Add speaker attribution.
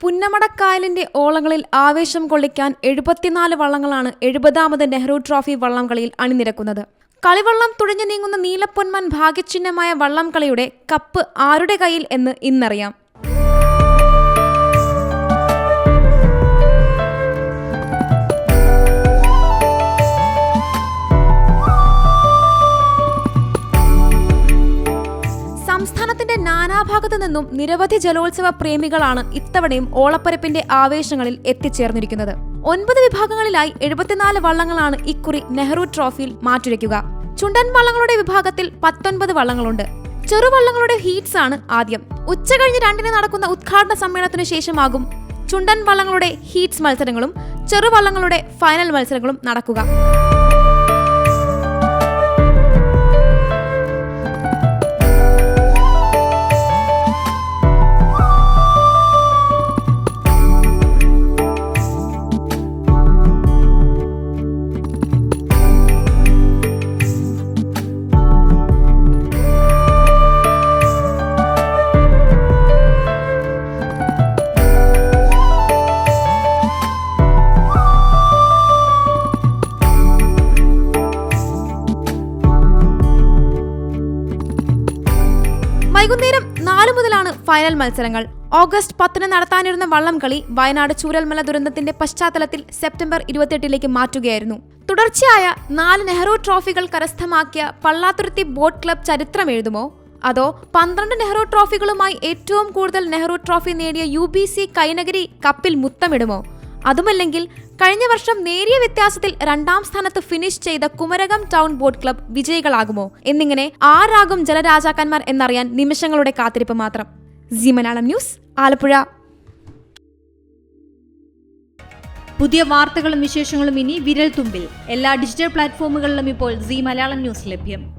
Speaker 1: പുന്നമടക്കായലിന്റെ ഓളങ്ങളിൽ ആവേശം കൊള്ളിക്കാൻ എഴുപത്തിനാല് വള്ളങ്ങളാണ് എഴുപതാമത് നെഹ്റു ട്രോഫി വള്ളംകളിയിൽ അണിനിരക്കുന്നത്. കളിവള്ളം തുഴഞ്ഞു നീങ്ങുന്ന നീലപ്പൊന്മൻ ഭാഗ്യചിഹ്നമായ വള്ളംകളിയുടെ കപ്പ് ആരുടെ കയ്യിൽ എന്ന് ഇന്നറിയാം. സംസ്ഥാനത്തിന്റെ നാനാഭാഗത്തു നിന്നും നിരവധി ജലോത്സവ പ്രേമികളാണ് ഇത്തവണയും ഓളപ്പരപ്പിന്റെ ആവേശങ്ങളിൽ എത്തിച്ചേർന്നിരിക്കുന്നത്. ഒൻപത് വിഭാഗങ്ങളിലായി എഴുപത്തിനാല് വള്ളങ്ങളാണ് ഇക്കുറി നെഹ്റു ട്രോഫിയിൽ മാറ്റുരയ്ക്കുക. ചുണ്ടൻ വള്ളങ്ങളുടെ വിഭാഗത്തിൽ പത്തൊൻപത് വള്ളങ്ങളുണ്ട്. ചെറുവള്ളങ്ങളുടെ ഹീറ്റ്സ് ആണ് ആദ്യം. ഉച്ച കഴിഞ്ഞ് രണ്ടിന് നടക്കുന്ന ഉദ്ഘാടന സമ്മേളനത്തിനു ശേഷമാകും ചുണ്ടൻ വള്ളങ്ങളുടെ ഹീറ്റ്സ് മത്സരങ്ങളും ചെറുവള്ളങ്ങളുടെ ഫൈനൽ മത്സരങ്ങളും നടക്കുക. വൈകുന്നേരം നാലു മുതലാണ് ഫൈനൽ മത്സരങ്ങൾ. ഓഗസ്റ്റ് പത്തിന് നടത്താനിരുന്ന വള്ളംകളി വയനാട് ചൂരൽമല ദുരന്തത്തിന്റെ പശ്ചാത്തലത്തിൽ സെപ്റ്റംബർ ഇരുപത്തിയെട്ടിലേക്ക് മാറ്റുകയായിരുന്നു. തുടർച്ചയായ നാല് നെഹ്റു ട്രോഫികൾ കരസ്ഥമാക്കിയ പള്ളാത്തുരുത്തി ബോട്ട് ക്ലബ് ചരിത്രം എഴുതുമോ? അതോ പന്ത്രണ്ട് നെഹ്റു ട്രോഫികളുമായി ഏറ്റവും കൂടുതൽ നെഹ്റു ട്രോഫി നേടിയ യു ബി സി കൈനഗരി കപ്പിൽ മുത്തമിടുമോ? അതുമല്ലെങ്കിൽ കഴിഞ്ഞ വർഷം നേരിയ വ്യത്യാസത്തിൽ രണ്ടാം സ്ഥാനത്ത് ഫിനിഷ് ചെയ്ത കുമരകം ടൗൺ ബോട്ട് ക്ലബ് വിജയികളാകുമോ? എന്നിങ്ങനെ ആരാകും ജലരാജാക്കന്മാർ എന്നറിയാൻ നിമിഷങ്ങളുടെ കാത്തിരിപ്പ് മാത്രം. G Malayalam news Alappuzha.
Speaker 2: പുതിയ വാർത്തകളും വിശേഷങ്ങളും ഇനി വിരൽ തുമ്പിൽ എല്ലാ ഡിജിറ്റൽ പ്ലാറ്റ്ഫോമുകളിലും ഇപ്പോൾ സി മലയാളം ന്യൂസ് ലഭ്യം.